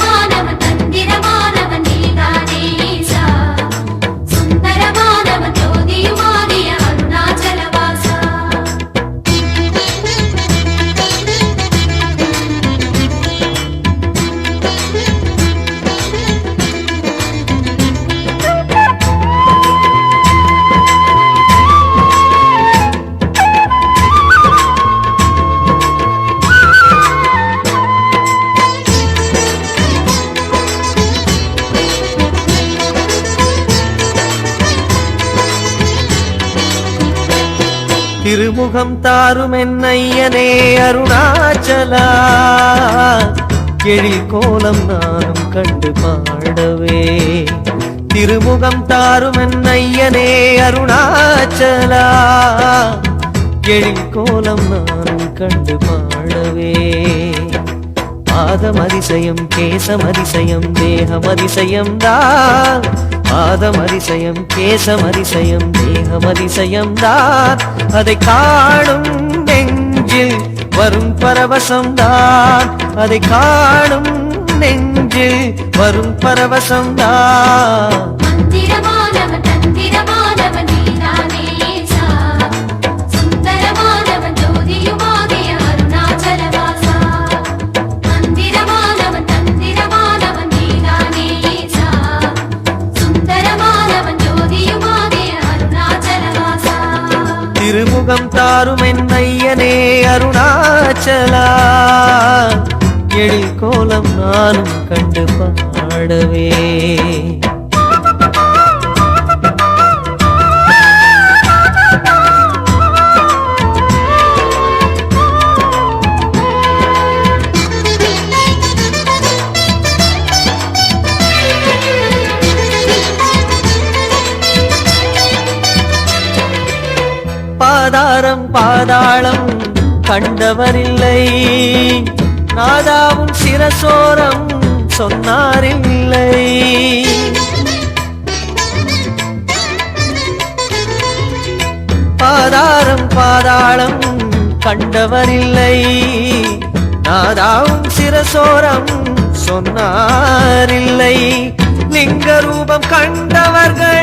gonna திருமுகம் தாரும் என்னையனே அருணாச்சலா. எழில் கோலம் நானும் கண்டு பாடவே. திருமுகம் தாரும் என்னையனே அருணாச்சலா. எழில் கோலம் நானும் கண்டு பாடவே. பாதம் அதிசயம் கேசம் அதிசயம் தேகம் அதிசயம் தான். பாதமதிசயம் கேசமதிசயம் தேகமதிசயம் தான். அதை காணும் நெஞ்சில் வரும் பரவசம் தான். அதை காணும் நெஞ்சில் வரும் பரவசம் தான். தந்திரமானவன் தந்திரமானவன் நீதானே சுகம் தாரும் என்னையனே அருணாச்சலா. எழில் கோலம் நானும் கண்டு பாடவே. ஆதாரம் பாதாளம் கண்டவரில்லை. நாதாவும் சிரசோரம் சொன்னாரில்லை. பாதாரம் பாதாளம் கண்டவரில்லை. நாதாவும் சிரசோரம் சொன்னாரில்லை. லிங்க ரூபம் கண்டவர்கள்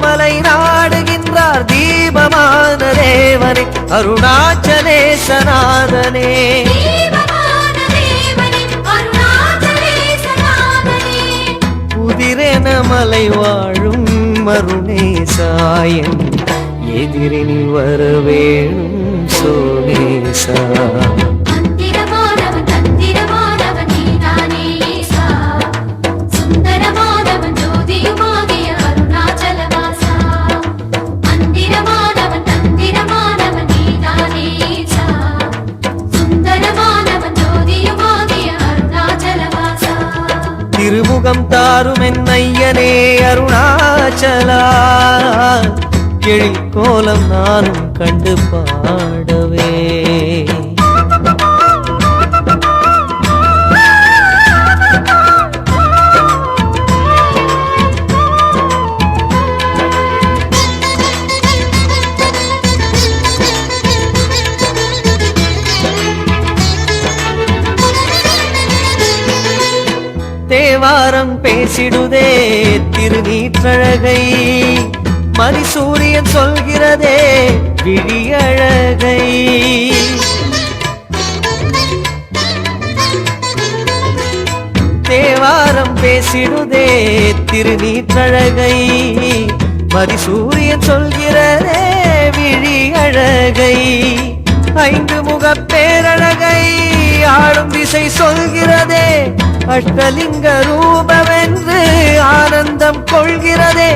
லிங்கமலை நாடுகின்றார் தீபமான தேவனே தேவனே அருணாச்சலேசநாதனே. உதிரென மலை வாழும் மருணேசாயன் எதிரினில் வர வேணும் சோனேசா. திருமுகம் தாரும் என்னையனே அருணாச்சலா. எழில் கோலம் நானும் கண்டு பாடவே. தேவாரம் பேசிடுதே திருநீற்றழகை. மணிசூரியன் சொல்கிறதே விழியழகை. தேவாரம் பேசிடுதே திருநீற்றழகை. மதிசூரியன் சொல்கிறதே விழியழகை. ஐந்து முகப்பேரழகை பேரழகை ஆளும் திசை சொல்கிறதே அஷ்டலிங்க ரூபவென்று ஆனந்தம் கொள்கிறதே.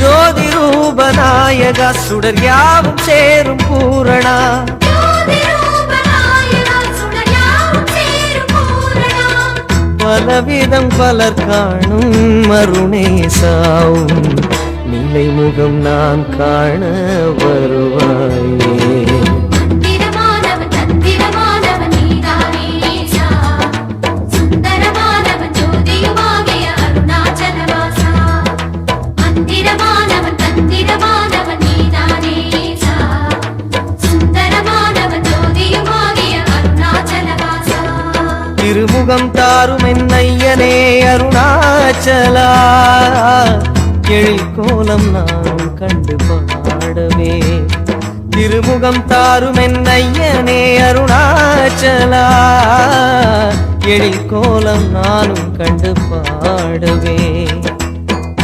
ஜோதி ரூபநாயகா சுடர் யாவும் சேரும் பூரணா. பலவிதம் பலர் காணும் மருணேசாவும் நிலை முகம் நான் காண வருவாயே. சுகம் தாரும் என்னையனே அருணாச்சலா. எழில் கோலம் நான் கண்டு பாடவே. திருமுகம் தாரும் என்னையனே அருணாச்சலா. எழில் கோலம் நானும் கண்டு பாடவே.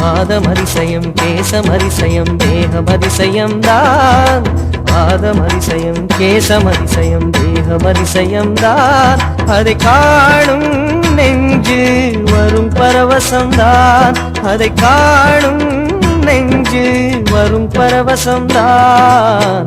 பாதம் அதிசயம் கேசம் அதிசயம் தேகம் அதிசயம் தான். பாதம் அதிசயம் கேசம் தான். அதை காணும் நெஞ்சு வரும் பரவசம்தான் அதை காணும் நெஞ்சு வரும் பரவசம்தான்